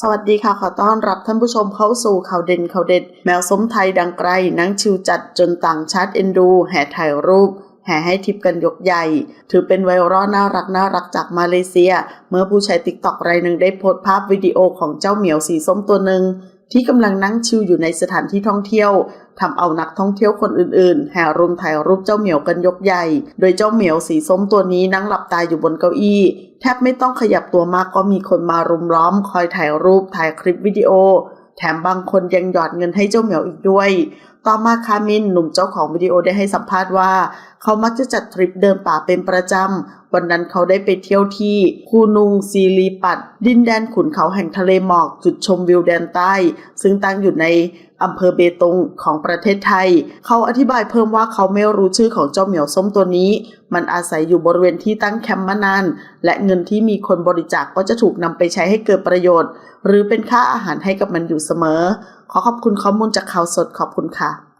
สวัสดีค่ะ ขอต้อนรับท่านผู้ชมเข้าสู่ข่าวเด่นข่าวเด็ด แมวส้มไทยดังไกลนั่งชิวจัดจนต่างชาติเอ็นดู แห่ถ่ายรูป แห่ให้ทิปกันยกใหญ่ ถือเป็นไวรัลน่ารักน่ารักจากมาเลเซีย เมื่อผู้ใช้ติ๊กต็อกรายหนึ่งได้โพสต์ภาพวิดีโอของเจ้าเหมียวสีส้มตัวหนึ่ง ที่กำลังนั่งชิวอยู่ในสถานที่ท่องเที่ยวทำเอานักท่องเที่ยวคนอื่นๆ แห่รุมถ่ายรูปเจ้าเหมียวกันยกใหญ่ โดยเจ้าเหมียวสีส้มตัวนี้นั่งหลับตาอยู่บนเก้าอี้ แทบไม่ต้องขยับตัวมากก็มีคนมารุมล้อม คอยถ่ายรูปถ่ายคลิปวิดีโอ แถมบางคนยังหยอดเงินให้เจ้าเหมียวอีกด้วย ต่อมาคามินหนุ่มเจ้าของวิดีโอได้ให้สัมภาษณ์ว่า เขามักจะจัดทริปเดินป่าเป็นประจำ วันนั้นเขาได้ไปเที่ยวที่คูนุงซีรีปัด ดินแดนขุนเขาแห่งทะเลหมอก จุดชมวิวแดนใต้ ซึ่งตั้งอยู่ในอำเภอเบตงของประเทศไทย เขาอธิบายเพิ่มว่าเขาไม่รู้ชื่อของเจ้าเหมียวส้มตัวนี้ มันอาศัยอยู่บริเวณที่ตั้งแคมป์มานาน และเงินที่มีคนบริจาคกก็จะถูกนำไปใช้ให้เกิดประโยชน์ หรือเป็นค่าอาหารให้กับมันอยู่เสมอ ขอขอบคุณข้อมูลจากข่าวสดขอบคุณค่ะ